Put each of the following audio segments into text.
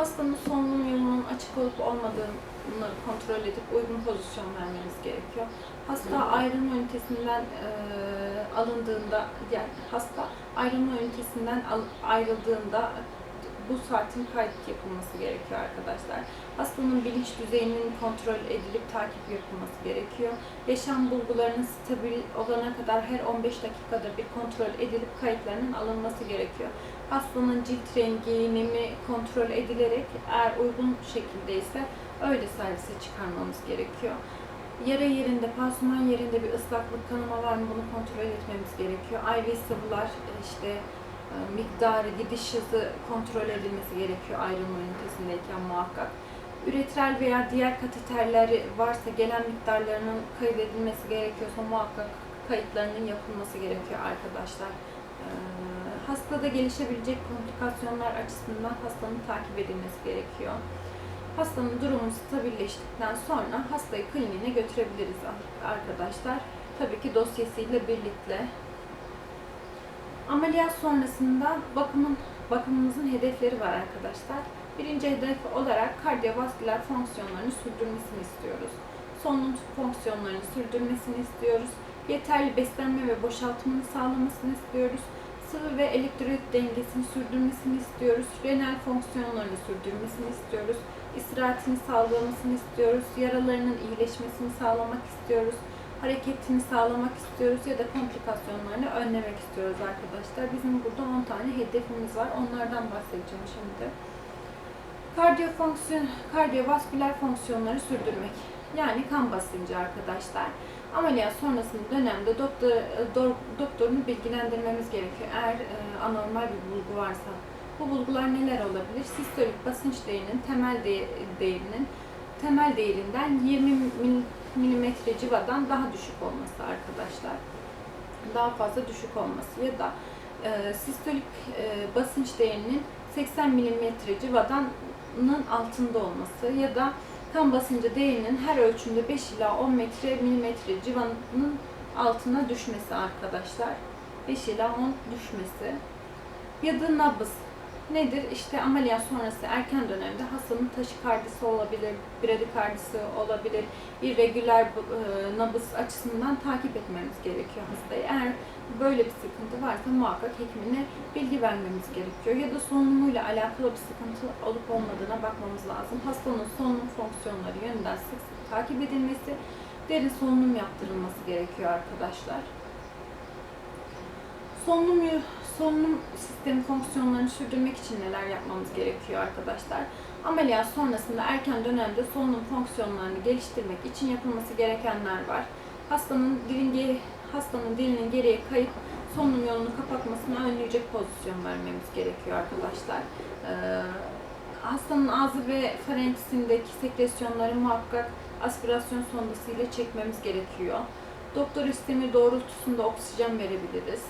Hastanın solunum yolunun açık olup olmadığını kontrol edip uygun pozisyon vermeniz gerekiyor. Hasta ayrılma ünitesinden e, alındığında, yani hasta ayrılma ünitesinden ayrıldığında bu saatin kayıt yapılması gerekiyor arkadaşlar. Hastanın bilinç düzeyinin kontrol edilip takip yapılması gerekiyor. Yaşam bulgularının stabil olana kadar her 15 dakikada bir kontrol edilip kayıtlarının alınması gerekiyor. Hastanın cilt rengi, nemi kontrol edilerek eğer uygun şekilde ise öyle servise çıkarmamız gerekiyor. Yara yerinde, pansuman yerinde bir ıslaklık kanama var mı bunu kontrol etmemiz gerekiyor. IV sıvılar işte miktarı, gidiş hızı kontrol edilmesi gerekiyor ayrılma ünitesindeyken muhakkak. Üretral veya diğer kateterleri varsa gelen miktarlarının kaydedilmesi gerekiyorsa muhakkak kayıtlarının yapılması gerekiyor arkadaşlar. Ee, Hastada gelişebilecek komplikasyonlar açısından hastanın takip edilmesi gerekiyor. Hastanın durumu stabilleştikten sonra hastayı kliniğine götürebiliriz arkadaşlar. Tabii ki dosyasıyla birlikte. Ameliyat sonrasında bakımın bakımımızın hedefleri var arkadaşlar. Birinci hedef olarak kardiyovasküler fonksiyonlarını sürdürmesini istiyoruz. Solunum fonksiyonlarını sürdürmesini istiyoruz. Yeterli beslenme ve boşaltımını sağlamasını istiyoruz. Sıvı ve elektrolit dengesini sürdürmesini istiyoruz. Renal fonksiyonlarını sürdürmesini istiyoruz. İstirahatini sağlamasını istiyoruz. Yaralarının iyileşmesini sağlamak istiyoruz. Hareketini sağlamak istiyoruz ya da komplikasyonlarını önlemek istiyoruz arkadaşlar. Bizim burada 10 tane hedefimiz var. Onlardan bahsedeceğim şimdi. Kardiyo fonksiyon, kardiyovasküler fonksiyonları sürdürmek. Yani kan basıncı arkadaşlar. Ameliyat sonrasında dönemde doktor, do, doktorunu bilgilendirmemiz gerekiyor. Eğer e, anormal bir bulgu varsa. Bu bulgular neler olabilir? Sistolik basınç değerinin temel de, değerinin temel değerinden 20 mil, milimetre civadan daha düşük olması arkadaşlar. Daha fazla düşük olması ya da e, sistolik e, basınç değerinin 80 milimetre civadanın altında olması ya da kan basıncı değerinin her ölçümde 5 ila 10 metre milimetre civanın altına düşmesi arkadaşlar. 5 ila 10 düşmesi. Ya da nabız. Nedir? İşte ameliyat sonrası erken dönemde hastanın taşikardisi olabilir, bradikardisi olabilir, irregüler e, nabız açısından takip etmemiz gerekiyor hastayı. Eğer böyle bir sıkıntı varsa muhakkak hekimine bilgi vermemiz gerekiyor. Ya da solunumuyla alakalı bir sıkıntı olup olmadığına bakmamız lazım. Hastanın solunum fonksiyonları yönünden sık sık takip edilmesi, derin solunum yaptırılması gerekiyor arkadaşlar. Solunum, solunum sistemi fonksiyonlarını sürdürmek için neler yapmamız gerekiyor arkadaşlar? Ameliyat sonrasında erken dönemde solunum fonksiyonlarını geliştirmek için yapılması gerekenler var. Hastanın dilin geri, hastanın dilinin geriye kayıp solunum yolunu kapatmasını önleyecek pozisyon vermemiz gerekiyor arkadaşlar. Ee, hastanın ağzı ve farenksindeki sekresyonları muhakkak aspirasyon sondasıyla çekmemiz gerekiyor. Doktor istemi doğrultusunda oksijen verebiliriz.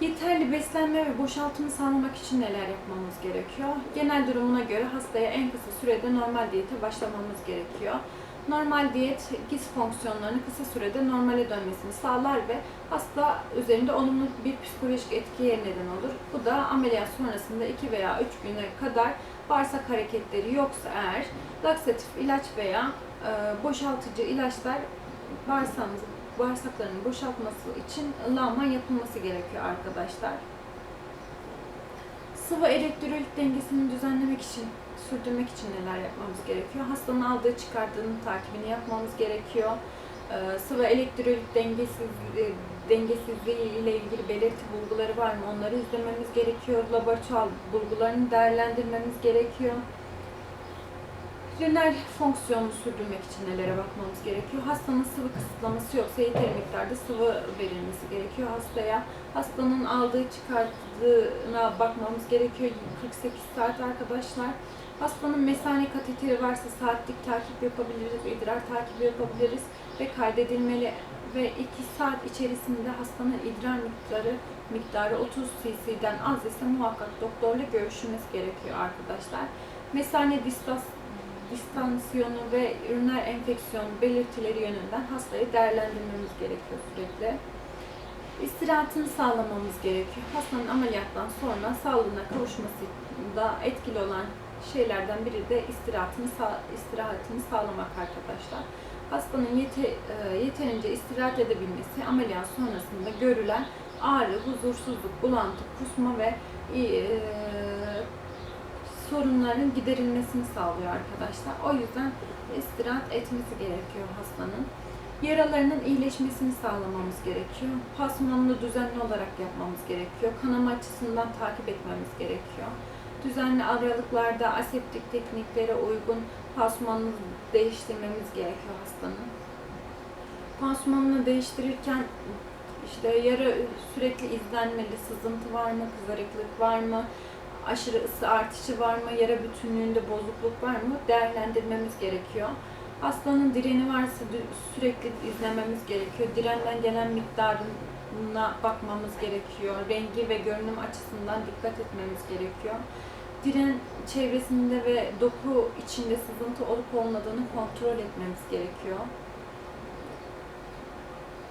Yeterli beslenme ve boşaltımı sağlamak için neler yapmamız gerekiyor? Genel durumuna göre hastaya en kısa sürede normal diyete başlamamız gerekiyor. Normal diyet giz fonksiyonlarını kısa sürede normale dönmesini sağlar ve hasta üzerinde olumlu bir psikolojik etkiye neden olur. Bu da ameliyat sonrasında 2 veya 3 güne kadar bağırsak hareketleri yoksa eğer laksatif ilaç veya e, boşaltıcı ilaçlar bağırsağımızı bağırsaklarının boşaltması için ılama yapılması gerekiyor arkadaşlar. Sıvı elektrolit dengesini düzenlemek için, sürdürmek için neler yapmamız gerekiyor? Hastanın aldığı çıkardığının takibini yapmamız gerekiyor. Ee, sıvı elektrolit dengesizliği, dengesizliği ile ilgili belirti bulguları var mı? Onları izlememiz gerekiyor. Laboratuvar bulgularını değerlendirmemiz gerekiyor. Renal fonksiyonunu sürdürmek için nelere bakmamız gerekiyor? Hastanın sıvı kısıtlaması yoksa yeteri miktarda sıvı verilmesi gerekiyor hastaya. Hastanın aldığı çıkardığına bakmamız gerekiyor 48 saat arkadaşlar. Hastanın mesane kateteri varsa saatlik takip yapabiliriz, idrar takibi yapabiliriz ve kaydedilmeli ve 2 saat içerisinde hastanın idrar miktarı miktarı 30 cc'den az ise muhakkak doktorla görüşülmesi gerekiyor arkadaşlar. Mesane distas distansiyonu ve üriner enfeksiyon belirtileri yönünden hastayı değerlendirmemiz gerekiyor sürekli. istirahatini sağlamamız gerekiyor. Hastanın ameliyattan sonra sağlığına kavuşmasında etkili olan şeylerden biri de istirahatini, sağ, istirahatini sağlamak arkadaşlar. Hastanın yete, e, yeterince istirahat edebilmesi ameliyat sonrasında görülen ağrı, huzursuzluk, bulantı, kusma ve e, sorunların giderilmesini sağlıyor arkadaşlar. O yüzden istirahat etmesi gerekiyor hastanın. Yaralarının iyileşmesini sağlamamız gerekiyor. Pansumanını düzenli olarak yapmamız gerekiyor. Kanama açısından takip etmemiz gerekiyor. Düzenli aralıklarda aseptik tekniklere uygun pansumanını değiştirmemiz gerekiyor hastanın. Pansumanını değiştirirken işte yara sürekli izlenmeli, sızıntı var mı, kızarıklık var mı, aşırı ısı artışı var mı, yara bütünlüğünde bozukluk var mı değerlendirmemiz gerekiyor. Hastanın direni varsa sürekli izlememiz gerekiyor. Direnden gelen miktarına bakmamız gerekiyor. Rengi ve görünüm açısından dikkat etmemiz gerekiyor. Diren çevresinde ve doku içinde sızıntı olup olmadığını kontrol etmemiz gerekiyor.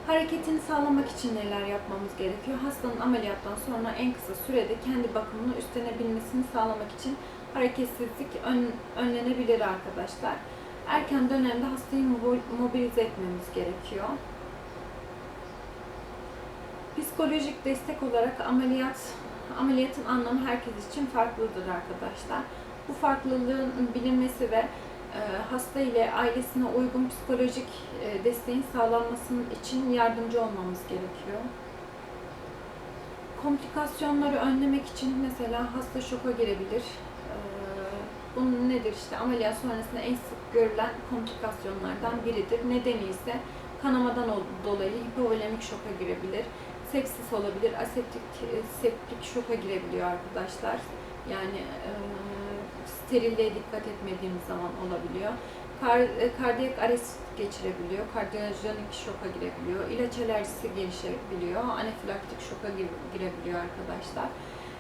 Hareketini sağlamak için neler yapmamız gerekiyor? Hastanın ameliyattan sonra en kısa sürede kendi bakımını üstlenebilmesini sağlamak için hareketsizlik ön, önlenebilir arkadaşlar. Erken dönemde hastayı mobilize etmemiz gerekiyor. Psikolojik destek olarak ameliyat ameliyatın anlamı herkes için farklıdır arkadaşlar. Bu farklılığın bilinmesi ve hasta ile ailesine uygun psikolojik e, desteğin sağlanmasının için yardımcı olmamız gerekiyor. Komplikasyonları önlemek için mesela hasta şoka girebilir. E, bunun nedir işte ameliyat sonrasında en sık görülen komplikasyonlardan biridir. Nedeni ise kanamadan dolayı hipovolemik şoka girebilir. Sepsis olabilir, aseptik septik şoka girebiliyor arkadaşlar. Yani e, sterilliğe dikkat etmediğimiz zaman olabiliyor. Kar, e, kardiyak arrest geçirebiliyor, kardiyojenik şoka girebiliyor, ilaç alerjisi gelişebiliyor, anafilaktik şoka girebiliyor arkadaşlar.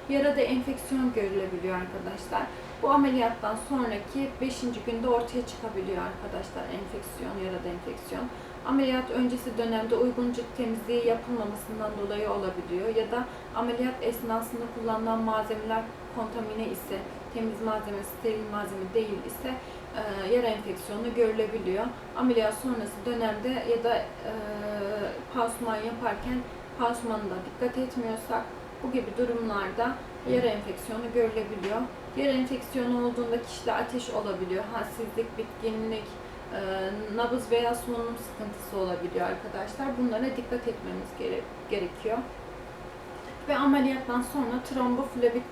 Yarada enfeksiyon görülebiliyor arkadaşlar. Bu ameliyattan sonraki 5. günde ortaya çıkabiliyor arkadaşlar enfeksiyon, yarada enfeksiyon. Ameliyat öncesi dönemde uygun cilt temizliği yapılmamasından dolayı olabiliyor ya da ameliyat esnasında kullanılan malzemeler kontamine ise temiz malzeme, steril malzeme değil ise e, yara enfeksiyonu görülebiliyor. Ameliyat sonrası dönemde ya da e, pansuman yaparken pansumanına dikkat etmiyorsak bu gibi durumlarda yara enfeksiyonu görülebiliyor. Yara enfeksiyonu olduğunda kişide ateş olabiliyor, halsizlik, bitkinlik, e, nabız veya solunum sıkıntısı olabiliyor arkadaşlar. Bunlara dikkat etmemiz gere gerekiyor. Ve ameliyattan sonra tromboflebit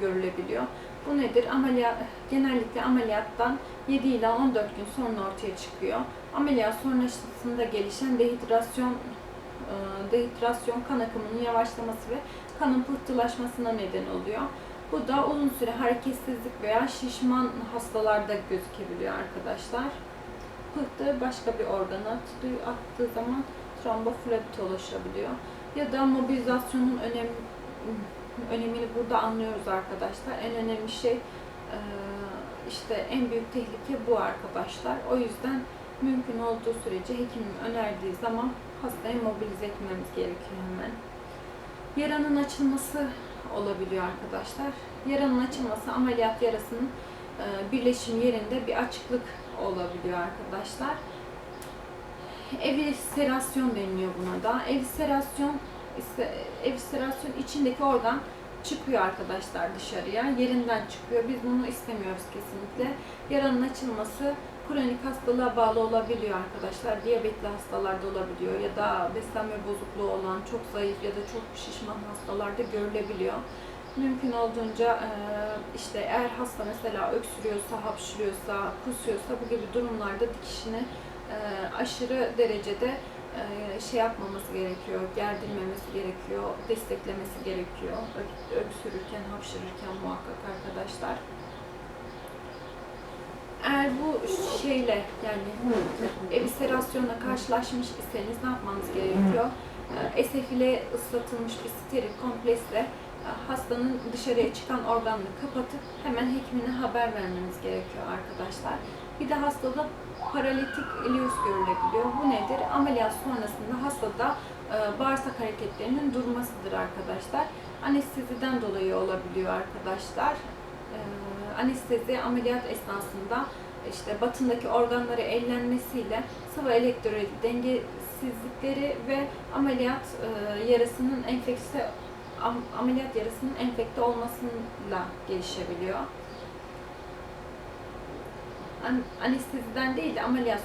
görülebiliyor. Bu nedir? Ameliyat, genellikle ameliyattan 7 ila 14 gün sonra ortaya çıkıyor. Ameliyat sonrasında gelişen dehidrasyon e, dehidrasyon kan akımının yavaşlaması ve kanın pıhtılaşmasına neden oluyor. Bu da uzun süre hareketsizlik veya şişman hastalarda gözükebiliyor arkadaşlar. Pıhtı başka bir organa attığı zaman tromboflebit oluşabiliyor. Ya da mobilizasyonun önem, önemini burada anlıyoruz arkadaşlar. En önemli şey işte en büyük tehlike bu arkadaşlar. O yüzden mümkün olduğu sürece hekimin önerdiği zaman hastayı mobilize etmemiz gerekiyor hemen. Yaranın açılması olabiliyor arkadaşlar. Yaranın açılması ameliyat yarasının birleşim yerinde bir açıklık olabiliyor arkadaşlar. Eviscerasyon deniliyor buna da. Eviscerasyon eviscerasyon içindeki organ çıkıyor arkadaşlar dışarıya. Yerinden çıkıyor. Biz bunu istemiyoruz kesinlikle. Yaranın açılması kronik hastalığa bağlı olabiliyor arkadaşlar. Diyabetli hastalarda olabiliyor ya da beslenme bozukluğu olan, çok zayıf ya da çok şişman hastalarda görülebiliyor. Mümkün olduğunca işte eğer hasta mesela öksürüyorsa, hapşırıyorsa, kusuyorsa bu gibi durumlarda dikişini aşırı derecede şey yapmaması gerekiyor, gerdirmemesi gerekiyor, desteklemesi gerekiyor. Öksürürken, hapşırırken muhakkak arkadaşlar. Eğer bu şeyle yani eviscerasyonla karşılaşmış iseniz ne yapmanız gerekiyor? SF ile ıslatılmış bir steril komplesle hastanın dışarıya çıkan organını kapatıp hemen hekimine haber vermeniz gerekiyor arkadaşlar. Bir de hastada paralitik ileus görülebiliyor. Bu nedir? Ameliyat sonrasında hastada e, bağırsak hareketlerinin durmasıdır arkadaşlar. Anesteziden dolayı olabiliyor arkadaşlar. E, Anestezi ameliyat esnasında işte batındaki organları ellenmesiyle sıvı elektrolit dengesizlikleri ve ameliyat e, yarasının enfekte am- ameliyat yarasının enfekte olmasıyla gelişebiliyor. An- Anesteziden değil de ameliyat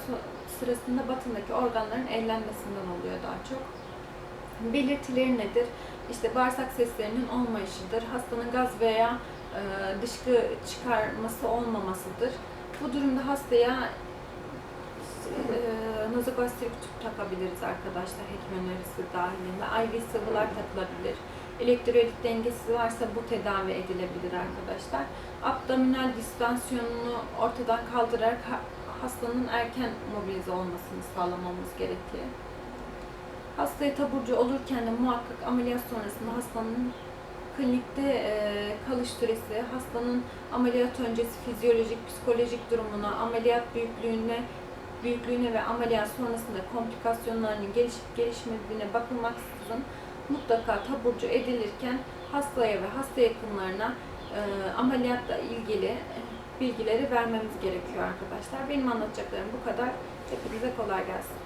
sırasında batındaki organların ellenmesinden oluyor daha çok. Belirtileri nedir? İşte bağırsak seslerinin olmayışıdır. Hastanın gaz veya e, dışkı çıkarması olmamasıdır. Bu durumda hastaya e, nazogastrik tüp takabiliriz arkadaşlar hekim önerisi dahilinde. IV sıvılar takılabilir. Elektrolit dengesi varsa bu tedavi edilebilir arkadaşlar. Abdominal distansiyonunu ortadan kaldırarak ha- hastanın erken mobilize olmasını sağlamamız gerekiyor. Hastaya taburcu olurken de muhakkak ameliyat sonrasında hastanın klinikte e, kalış süresi, hastanın ameliyat öncesi fizyolojik, psikolojik durumuna, ameliyat büyüklüğüne, büyüklüğüne ve ameliyat sonrasında komplikasyonlarının gelişip gelişmediğine bakılmaksızın mutlaka taburcu edilirken hastaya ve hasta yakınlarına e, ameliyatla ilgili e, bilgileri vermemiz gerekiyor arkadaşlar. Benim anlatacaklarım bu kadar. Hepinize kolay gelsin.